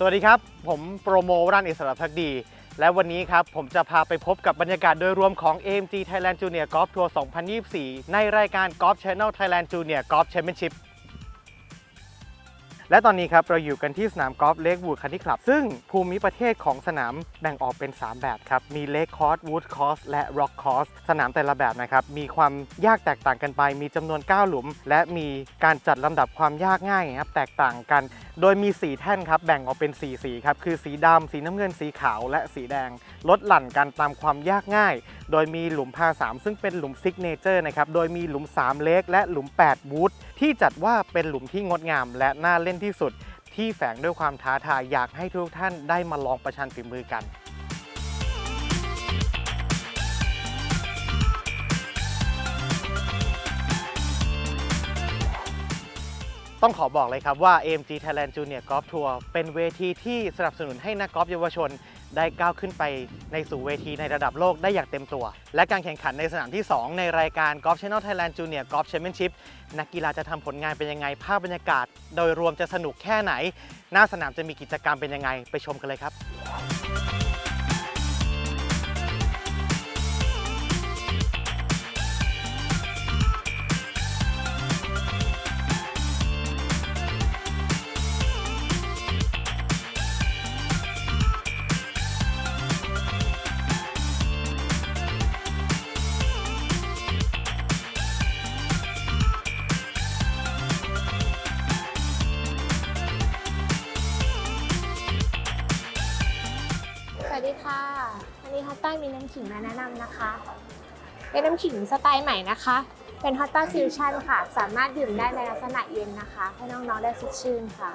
สวัสดีครับ ผมโปรโมรันอิสระพักดี และวันนี้ครับ ผมจะพาไปพบกับบรรยากาศโดยรวมของ AMG Thailand Junior Golf Tour 2024 ในรายการ Golf Channel Thailand Junior Golf Championship และตอนนี้ครับเราอยู่กันที่สนามกอล์ฟเลกวูดคันที่คลับ ซึ่งภูมิประเทศของสนามแบ่งออกเป็น 3 แบบครับ มีเลกคอร์สวูดคอร์สและร็อกคอร์สสนามแต่ละแบบนะครับ มีความยากแตกต่างกันไป มีจำนวน 9 หลุม และมีการจัดลำดับความยากง่ายครับแตกต่างกัน โดยมี 4 แท่นครับแบ่งออกเป็น 4 สีครับคือสีดำสีน้ำเงินสีขาวและสีแดง ลดหลั่นกันตามความยากง่าย โดยมีหลุมพา 3 ซึ่งเป็นหลุมซิกเนเจอร์นะครับโดยมีหลุม 3 เล็กและหลุม8วูดที่จัดว่าเป็นหลุมที่งดงาม และน่าเล่นที่สุด ที่แฝงด้วยความท้าทายอยากให้ทุกท่านได้มาลองประชันฝีมือกัน ต้องขอบอกเลยครับว่า AMG Thailand Junior Golf Tour เป็นเวทีที่สนับสนุนให้นักกอล์ฟเยาวชน ได้ก้าวขึ้นไปในสู่เวทีในระดับโลกได้อย่างเต็มตัว และการแข่งขันในสนามที่ 2 ในรายการ Golf Channel Thailand Junior Golf Championship นักกีฬาจะทำผลงานเป็นยังไง ภาพบรรยากาศ โดยรวมจะสนุกแค่ไหน หน้าสนามจะมีกิจกรรมเป็นยังไง ไปชมกันเลยครับ ดีค่ะวันนี้ฮอตต้ามีน้ำขิงมาแนะนำนะคะ เป็นน้ำขิงสไตล์ใหม่นะคะ เป็นฮอตต้าฟิวชั่นค่ะ สามารถดื่มได้ในลักษณะเย็นนะคะ ให้น้องๆได้สดชื่นค่ะ